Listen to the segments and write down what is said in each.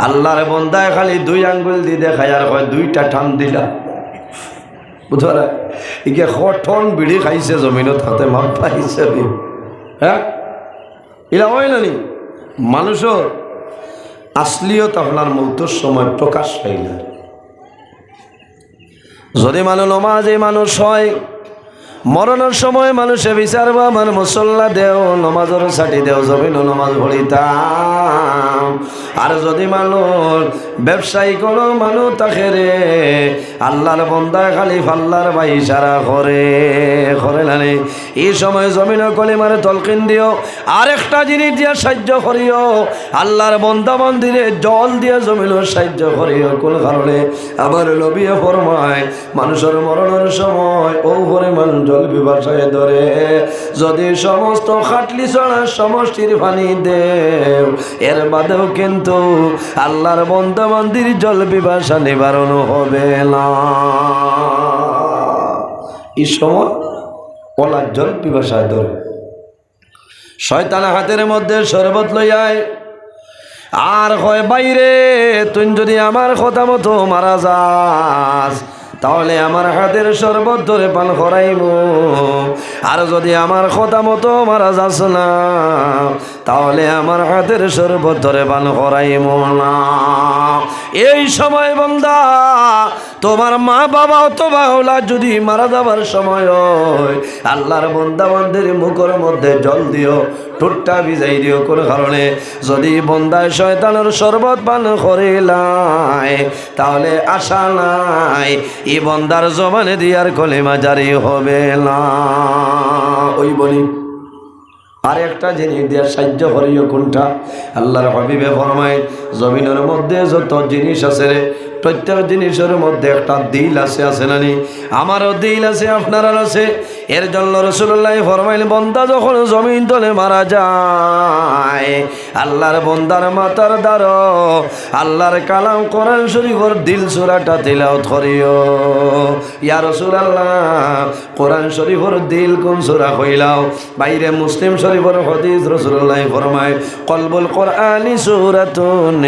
আল্লাহর বন্দায় খালি দুই আঙ্গুল দিয়ে দেখায় আর কয়, দুইটা ঠান দিলা। বুঝলা? ইকে ঠন বিড়ি খাইছে, জমিনত হাতে মাপ পাইছে। হ্যাঁ? এরা হয় না নি? মানুষের আসলিয়ত আপনার মৌতর সময় প্রকাশ পাই না। যদি মানুষ নমাজে মানুষ হয় মরণের সময় মানুষে বিচারব আমার মুসল্লা দেও, নমাজর ছাটি দেও জমিন নমাজ ভরিতাম আর যদি মানুষ, ব্যবসায়ী কোনো মানুষ তাকে রে আল্লাহর বন্দায় খালি ফাল্লার ভাই সারা করে করে না এই সময় জমিন কলিমারে তলকিন দিও, আরেকটা জিনিস দিয়ে সাহায্য করিও। আল্লাহর বন্দা মন্দিরে জল দিয়ে জমিন সাহায্য করিও, কোন কারণে? আবার লবিয়ে ফরমায়, মানুষের মরণের সময় ও পরিমাণ জল বিভাষায় ধরে, যদি সমস্ত খাটলি ছড়া সমষ্টির পানি দেও, এর বাদেও কিন্তু আল্লাহর বন্দা মন্দির জল বিভাষা নিবারণ হবে না। এই সময় কলার জল পিপাসায় ধর শয়তান হাতের মধ্যে শরবত লইয়ায় আর হয় বাইরে, তুই যদি আমার কথা মতো মারা যাস তাহলে আমার হাতের শরবত ধরে পান করাইব। আর যদি আমার কথা মতো মারা যাস না, তাহলে আমার হাতের শরবত ধরে পান করাইব না। এই সময় বন্দা তোমার মা বাবা অথবা ওলা যদি মারা যাবার সময় হয়, আল্লাহর বন্দা বন্দের মুখের মধ্যে জল দিও। ঠোঁটটা ভিজাই দিও কোনো কারণে? যদি বন্দায় শয়তানের শরবত পান করিলাই তাহলে আশা নাই। এই বন্দার জবানে দিয়ার কলেমা জারি হবে না। ওই বলি আর একটা জিনিস দিয়ে সাহায্য করিও কোনটা? আল্লাহর হবিবে ফরমায়, জমিনের মধ্যে যত জিনিস আছে রে, প্রত্যেক জিনিসের মধ্যে একটা দিল আছে আছে নানি আমারও দিল আছে, আপনারও আছে। এর জন্য রসুল্লাহ ফরমাইল বন্দা যখন জমিন তলে মারা যায়, আল্লাহর বন্দার মাতার দ্বার আল্লাহর কালাম কোরআন শরীফর দিল সুরাটা তিলাওত করিও। ইয়া রসুল আল্লাহ কোরআন শরীফর দিল কোন সুরা হইলাও? বাইরে মুসলিম শরীফর হদিস রসুল্লাহ ফরমায়, কলবুল কোরআনি সুরাতুন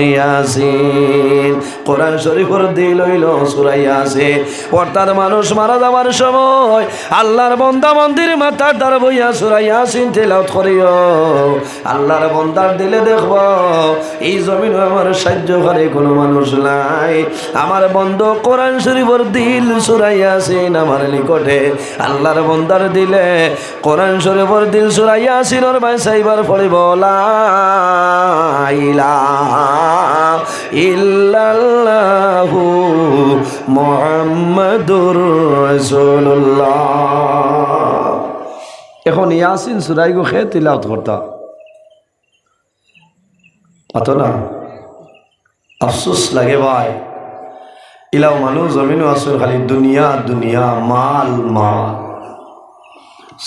কোরআন শরীফর দিল হইল সুরা ইয়াসিন। অর্থাৎ মানুষ মারা যাওয়ার সময় আল্লাহর বন্দা মন্দির মাথার দ্বার বইয়া সুরা ইয়াসিন তেলাওত করিও। আল্লাহর বন্দার দিলে দেখব, এই জমিন আমার সাহায্য করে কোনো মানুষ নাই। আমার বন্ধ কোরআন শরীফর দিল সুরা ইয়াসিন আমার নিকটে। আল্লাহর বন্দার দিলে কোরআন শরীফর দিল সুরা ইয়াসিনের ভাই সাইবার পড়িব ইল্লাল্লাহু। এখন ইয়াসিন সুরাইগো খেয়ে তিলাওত করতা। অত না? আফসোস লাগে ভাই। ইলাও মানুষ জমিনও আসল খালি দুনিয়া দুনিয়া, মাল মাল।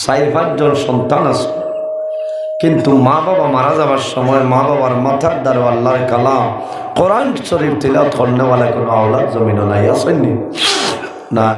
চার পাঁচজন সন্তান আছে। কিন্তু মা বাবা মারা যাবার সময় মা বাবার মাথার দ্বারা আল্লাহর কালাম কোরআন শরীফ তিলাওত করনেওয়ালা কোনো আওলাদ জমিনও নাই আসেননি না।